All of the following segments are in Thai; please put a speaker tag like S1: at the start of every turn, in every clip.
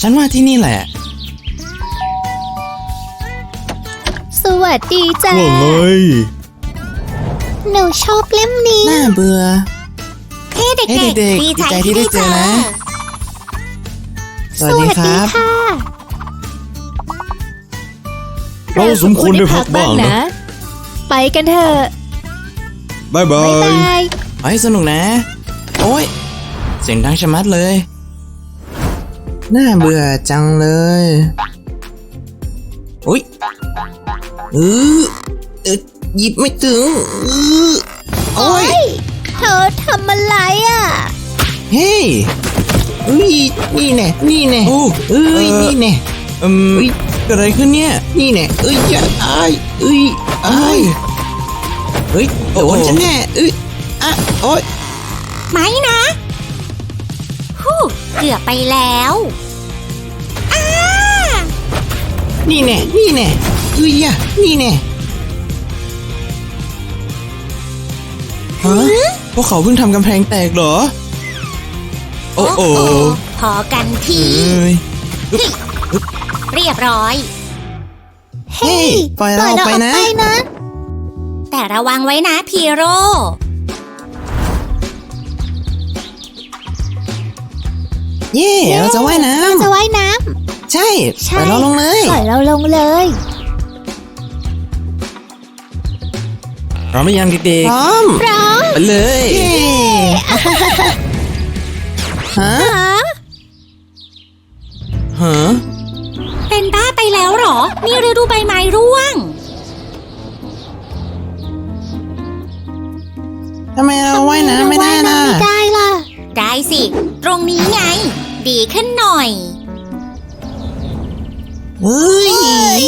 S1: ฉันว่าที่นี่แหละ
S2: สวัสดีจ้า
S3: ว่าไง
S2: หนูชอบเล่มนี้
S1: น่าเบื่อ
S4: เฮ้เด็ก
S1: เฮ้เด็กๆ
S4: ๆดีใจ
S1: ดีใจที่
S4: ที่
S1: ได้
S4: ได้
S1: เจ
S4: เจ
S1: อ
S4: อ
S1: นะสวัสดีครับ
S2: ค่ะ
S3: เราสมควรได้พักบ้างนะ
S2: ไปกันเถอะ
S3: บายบา
S2: บ๊าย
S3: ย
S2: บาย
S1: ไปสนุกนะ โอ้ย เสียงดังชะมัดเลย น่าเบื่อจังเลย อุ้ยเออเออหยิบไม่ถึงเออโอ้ย
S2: เธอทำอะไรอะ
S1: เฮ้ยอุ้ยนี่แน่นี่แน่
S3: โอ้
S1: เอ้ยนี่แน่
S3: อืม
S1: เอ้ยเกิดอะไรขึ้นเนี่ย นี่แน่เอ้ยอย่าอายเอ้ยอายเฮ้ยโดนฉันแน่เอ้ยอะโอ้ย
S4: ไหมนะฮู้เกือบไปแล้ว
S1: นี่แน่ นี่แน่เอ้ยอย่านี่แน่ฮะพวกเขาเพิ่งทำกำแพงแตกเหรอ โอ้โอ้
S4: พอกันที
S1: เอ้ย
S4: เรียบร้อย
S1: เฮ้ยปล่อยเราออกไปนะ
S2: นะ
S4: แต่ระวังไว้นะพีโร่
S1: เย่เราจะว่ายน้
S2: จะว่ายน้ำ
S1: ใช่ำปล่อยเราลงเลย
S2: ปล่อยเราลงเลย
S1: พร้อมหรือยังเด็กๆพร้อม
S2: พร้อม
S1: ไปเลยเย่ฮะ
S2: ฮะ
S1: ฮะ
S4: เป็นบ้าไปแล้วเหรอ นี่ฤดูใบไม้ร่วง
S1: ทำไมเราว่ายน้ำไม่ได้นะ
S2: ว่ายำไม่ได้ล่ะ
S4: ได้สิ ตรงนี้ไง ดีขึ้นหน่อย
S1: เฮ้ย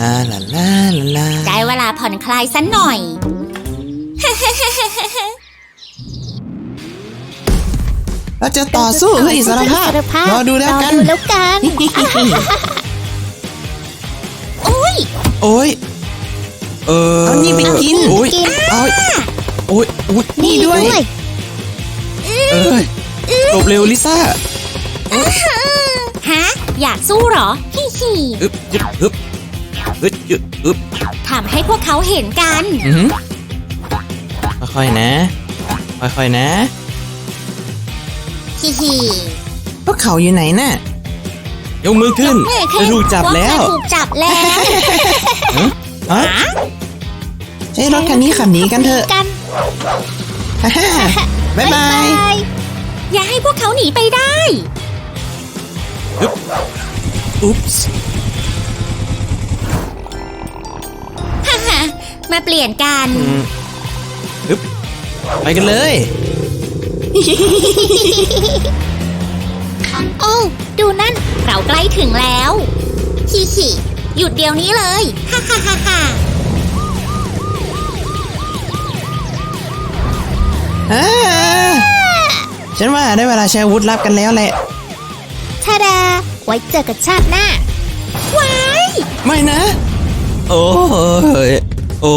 S1: อ่าลาลาลาลา
S4: ได้เวลาผ่อนคลายสันหน่อย
S1: เราจะต่อสู้เพื่ออิสรภาพรอดูแล้วกัน
S2: รอดูแล้วกัน
S4: อุ้ย
S1: โอ้ย
S3: เออ
S1: เอานี่ไปกิน
S3: โอ้ย
S2: กิน
S1: โอ้ยโอ้ยอุ๊ยนี่ด้วย
S3: เอ้ย
S1: หลบเร็วลิซ่า
S4: ฮะ อยากสู้เหรอฮิฮิ
S3: อึบยึบอึบอึบยึบอึบ
S4: ทำให้พวกเขาเห็นกัน
S1: อือหือค่อยๆนะ ค่อยๆนะ
S4: ฮิฮิ
S1: พวกเขาอยู่ไหนน่ะ
S3: ยกมือขึ้น
S4: เฮ้ย
S1: จะถูกจับแล้ว
S4: พกเธอถูกจับแล้ว
S1: ฮะ
S4: ฮะ
S1: ใช้รถคันนี้ขับหนีกันเถอะ
S2: กัน
S1: ฮ่าฮ่าบ๊ายบาย
S2: ย
S4: อย่าให้พวกเขาหนีไปได้
S1: อุ๊ปส์
S4: ฮ่าฮ่ามาเปลี่ยนกัน
S1: อืมอึ๊บไปกันเลย
S2: โอ้ดูนั่น
S4: เราใกล้ถึงแล้วฮิฮิหยุดเดี๋ยวนี้เลย ฮ่าฮ่าฮ่าฮ่า
S1: อ่าฉันว่าได้เวลาใช้อาวุธลับกันแล้วแหละ
S2: ชาดา ไว้เจอกันชาติหน้า
S4: ว้าย
S1: ไม่นะ โอ้ยโอ้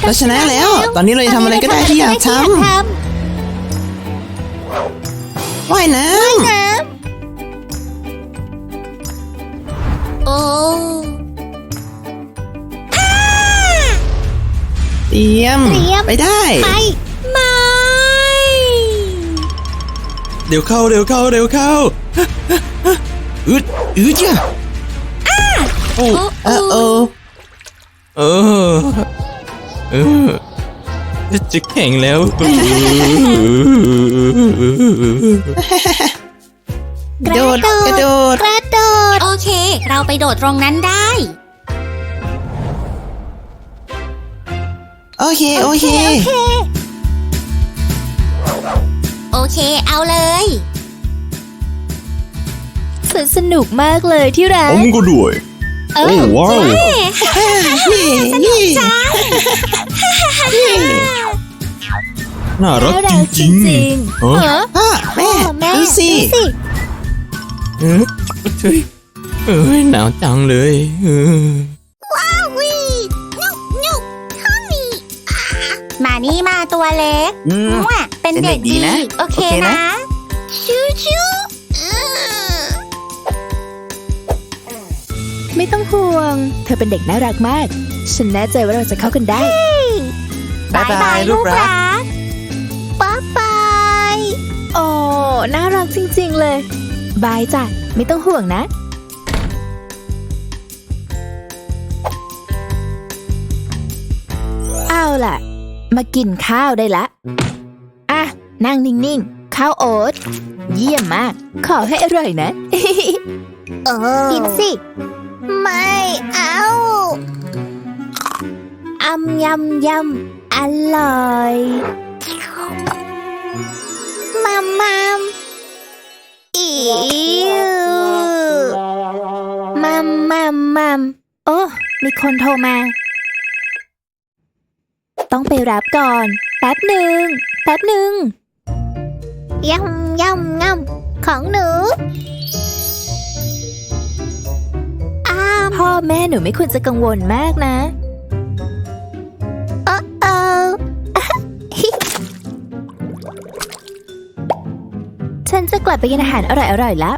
S1: เราชนะแล้ว ตอนนี้เราจะทำอะไรก็ได้ที่อยากท
S2: ทำ
S1: ว่ายน้ำ
S2: น้
S4: โอ้ำ
S1: เตรียม ไปได้ำ
S2: ไป
S1: เดี๋ยวเข้าเดี๋ยวเข้าเดี๋ยวเข้าอึดอึดจ้ะโอ้เออเออเออเออจะแข่งแล้ว กระโดด กระโดด
S2: กระโดด
S4: โอเค เราไปโดดตรงนั้นได้
S1: โอเค โอเค
S4: โอเคเอาเลย
S2: สนุกมากเลยที่รั
S3: ผ
S2: ก
S3: มก็ด้วย
S2: เอ
S3: โอ้
S2: อ
S3: ว้าว
S1: นี่
S3: น่ารัก
S2: น่า
S3: จ
S2: รักจ
S3: ริง
S2: ริง
S3: ๆ
S2: ๆ
S3: ฮะ
S2: เหรอ
S1: พ่อแม่
S2: พ่อแม่
S1: ดูสิ
S2: ดูสิ
S1: เออเฮ้ยเอ้ยหนาวจังเลย
S4: นี่มาตัวเล็ก
S1: อืม
S4: มั่วเป็น
S1: เด็
S4: ก
S1: ดีนะ
S4: โอเค
S1: นะ
S4: ชิวชิวไม่ต้อง
S2: ห่วง เธอเป็นเด็กน่ารักมาก ฉันแน่ใจว่าเราจะเข้ากันได้
S1: บายบายลูกรัก
S2: กบ๊ายบาย โอ้ น่ารักจริงๆเลย บายจ้ะ ไม่ต้องห่วงนะ เอาล่ะ มากินข้าวได้ละ อะ นั่งนิ่งๆ ข้าวโอ๊ต เยี่ยมมาก ขอให้อร่อยนะ
S4: เออ
S2: กินสิ ไม่เอาอำยำยำอร่อยมัมมัมอิวมัมมัมมัมโอ้ มีคนโทรมา ต้องไปรับก่อน แป๊บหนึ่ง แป๊บหนึ่งยำยำงำของหนูพ่อแม่หนูไม่ควรจะกังวลมากนะเออเออฉันจะกลับไปกินอาหารอร่อยๆแล้ว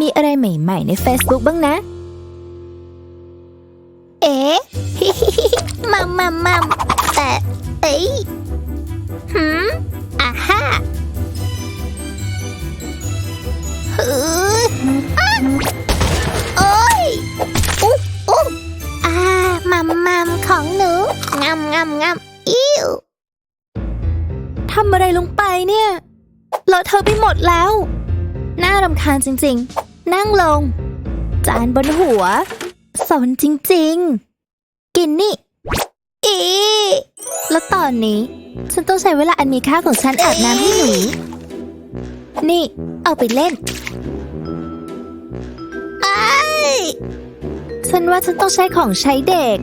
S2: มีอะไรใหม่ ๆ ใน Facebook บ้างนะ ไปหมดแล้ว น่ารำคาญจริงๆ นั่งลง จานบนหัว สนจริงๆ กินนี่ อี แล้วตอนนี้ ฉันต้องใช้เวลาอันมีค่าของฉันอาบน้ำให้หนู นี่ เอาไปเล่นไอฉันว่าฉันต้องใช้ของใช้เด็ก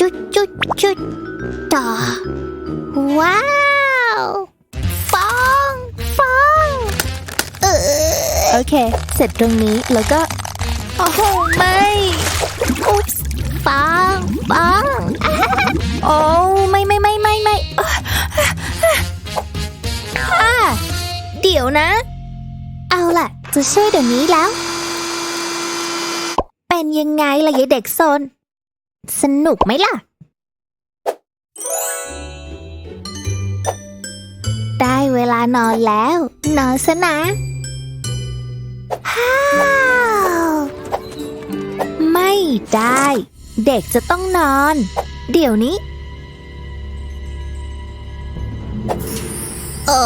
S2: จุดจุดจุดต่อ ว้า เค เสร็จตรงนี้แล้วก็ โอ้โห ไม่อุ๊ปส์ฟองฟองโอ้ไม่ไม่ไม่ไม่ไม่อาเดี๋ยวนะ เอาล่ะ จะช่วยเดี๋ยวนี้แล้ว เป็นยังไงล่ะยายเด็กโซน สนุกไหมล่ะ ได้เวลานอนแล้ว นอนซะนะ ฮ่าวไม่ได้ เด็กจะต้องนอน เดี๋ยวนี้ โอ้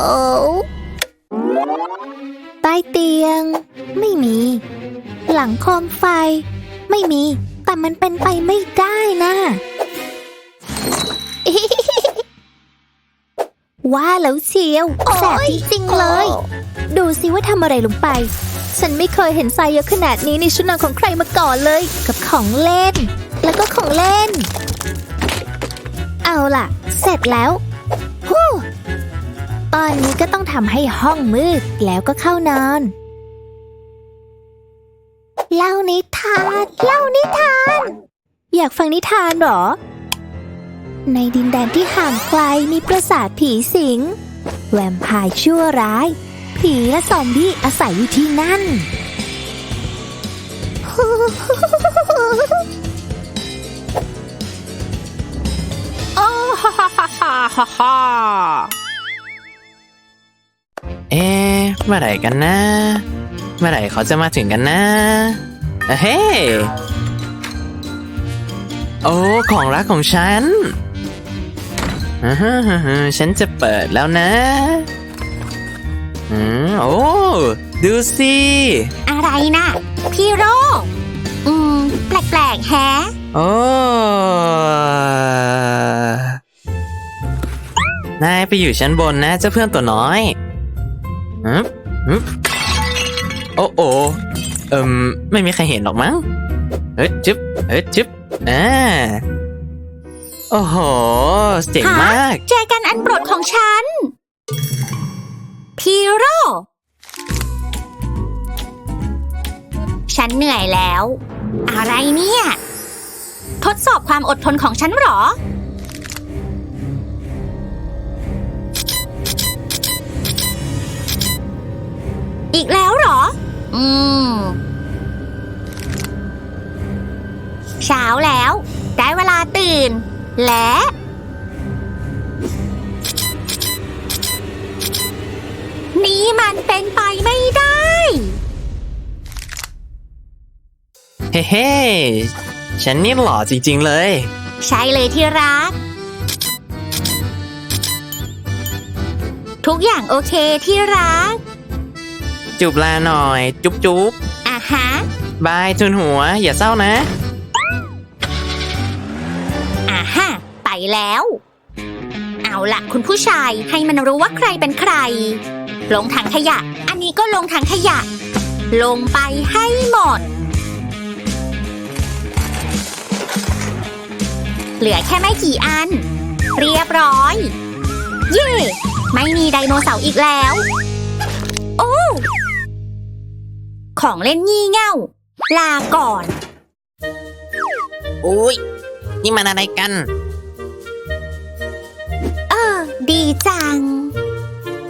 S2: ใต้เตียง ไม่มี หลังโคมไฟ ไม่มี แต่มันเป็นไปไม่ได้นะว่าแล้วเชียวแสบจริงๆเลย ดูสิว่าทำอะไรลงไป ฉันไม่เคยเห็นทรายเยอะขนาดนี้ในชุดนอนของใครมาก่อนเลย กับของเล่น แล้วก็ของเล่น เอาล่ะ เสร็จแล้วฮู้ตอนนี้ก็ต้องทำให้ห้องมืดแล้วก็เข้านอน เล่านิทาน เล่านิทาน อยากฟังนิทานเหรอ ในดินแดนที่ห่างไกลมีปราสาทผีสิง แวมพร์ชั่วร้าย ผีและซอมบี้อาศัยอยู่ที่นั่น
S1: โอ้ฮ่าฮ่าฮ่าฮ่าฮ่าเอ๊ะเมื่อไหร่กันนะ เมื่อไหร่เขาจะมาถึงกันนะเฮ้ โอ้ ของรักของฉันฮึฉันจะเปิดแล้วนะ อืมโอ้ดูสิ
S4: อะไรนะ พี่โรอืม แปลกๆแฮะ
S1: โอ้นายไปอยู่ชั้นบนนะเจ้าเพื่อนตัวน้อยฮึบฮึบโอ้โอเอิมไม่มีใครเห็นหรอกมั้งเฮ้ยจึ๊บเฮ้ยจึ๊บอ่าโอ้โหเจ๋งมาก
S4: แจกันอันโปรดของฉัน พีโร่ฉันเหนื่อยแล้ว อะไรเนี่ย ทดสอบความอดทนของฉันหรอ อีกแล้วหรอ อืม เช้าแล้ว ได้เวลาตื่น และ นี่มันเป็นไปไม่ได้
S1: เฮ้เฮ้ฉันนี่หล่อจริง ๆ เลย
S4: ใช่เลยที่รัก ทุกอย่างโอเคที่รัก
S1: จูบลาหน่อย จุ๊บจุ๊บ
S4: อะฮะ
S1: บายทุนหัว อย่าเศร้านะ
S4: อะฮะ ไปแล้ว เอาละคุณผู้ชายให้มันรู้ว่าใครเป็นใคร ลงถังขยะ อันนี้ก็ลงถังขยะ ลงไปให้หมด เหลือแค่ไม่กี่อัน เรียบร้อย เย่ไม่มีไดโนเสาร์อีกแล้ว โอ้ของเล่นงี่เง่า ลาก่อน
S3: อุ้ยนี่มันอะไรกัน
S4: เออ ดีจัง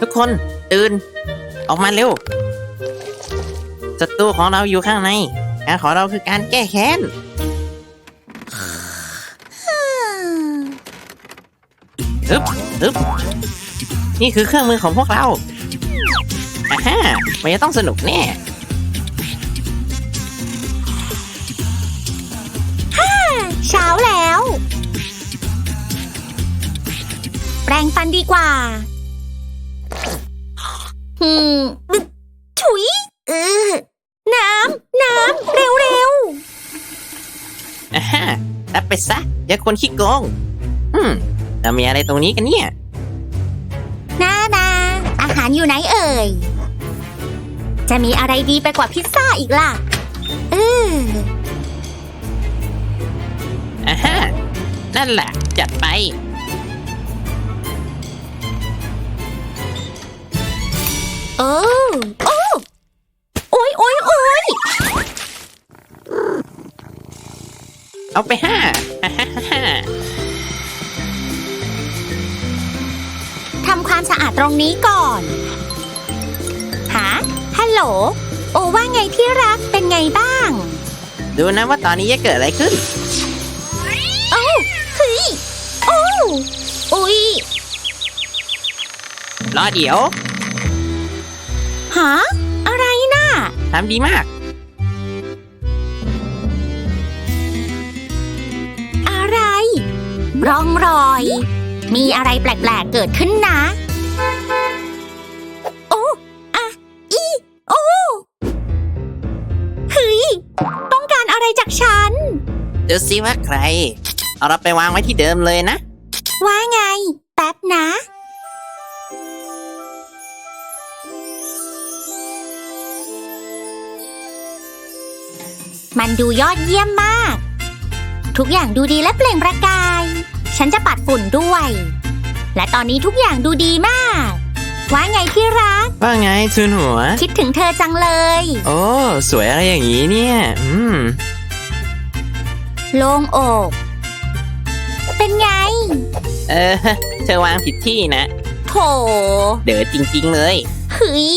S3: ทุกคน ตื่น ออกมาเร็วศัตรูของเราอยู่ข้างในการของเราคือการแก้แค้นฮึบฮึบนี่คือเครื่องมือของพวกเราอ่าฮะมันจะต้องสนุกแน่
S4: เช้าแล้ว แปรงฟันดีกว่า หืมฉุยเออน้ำ น้ำ เร็วเร็ว
S3: อ่าฮะรับไปซะอย่าคนขี้โกง อืมเรามีอะไรตรงนี้กันเนี่ย
S4: ๆนานาอาหารอยู่ไหนเอ่ย จะมีอะไรดีไปกว่าพิซซ่าอีกล่ะ เออ
S3: อ่าฮะนั่นแหละจัดไป
S4: โอ้โอ้โอ้ยโอ้ยโอ้ย
S3: เอาไปห้า
S4: ทำความสะอาดตรงนี้ก่อน หา ฮัลโหล โอว่าไงที่รัก เป็นไงบ้าง
S3: ดูนะว่าตอนนี้จะเกิดอะไรขึ้น
S4: โอ้เฮ้ยโอ้อุ๊ย
S3: รอเดี๋ยว
S4: หาอะไรน่ะ
S3: ทำดีมาก
S4: อะไร ร่องรอย มีอะไรแปลกๆเกิดขึ้นนะ โอ้อะอีโอ้เฮ้ยต้องการอะไรจากฉัน
S3: ดูสิว่าใคร เอาเราไปวางไว้ที่เดิมเลยนะ
S4: ว่าไง แป๊บนะ มันดูยอดเยี่ยมมาก ทุกอย่างดูดีและเปล่งประกาย ฉันจะปัดฝุ่นด้วย และตอนนี้ทุกอย่างดูดีมาก ว่าไงที่รัก
S1: ว่าไงทุนหัว
S4: คิดถึงเธอจังเลย
S1: โอ้ สวยอะไรอย่างนี้เนี่ย อืม
S4: โล่งอก เป็นไง
S3: เออ เธอวางผิดที่นะ
S4: โถ
S3: เด๋อจริง ๆ เลย
S4: เฮ้ย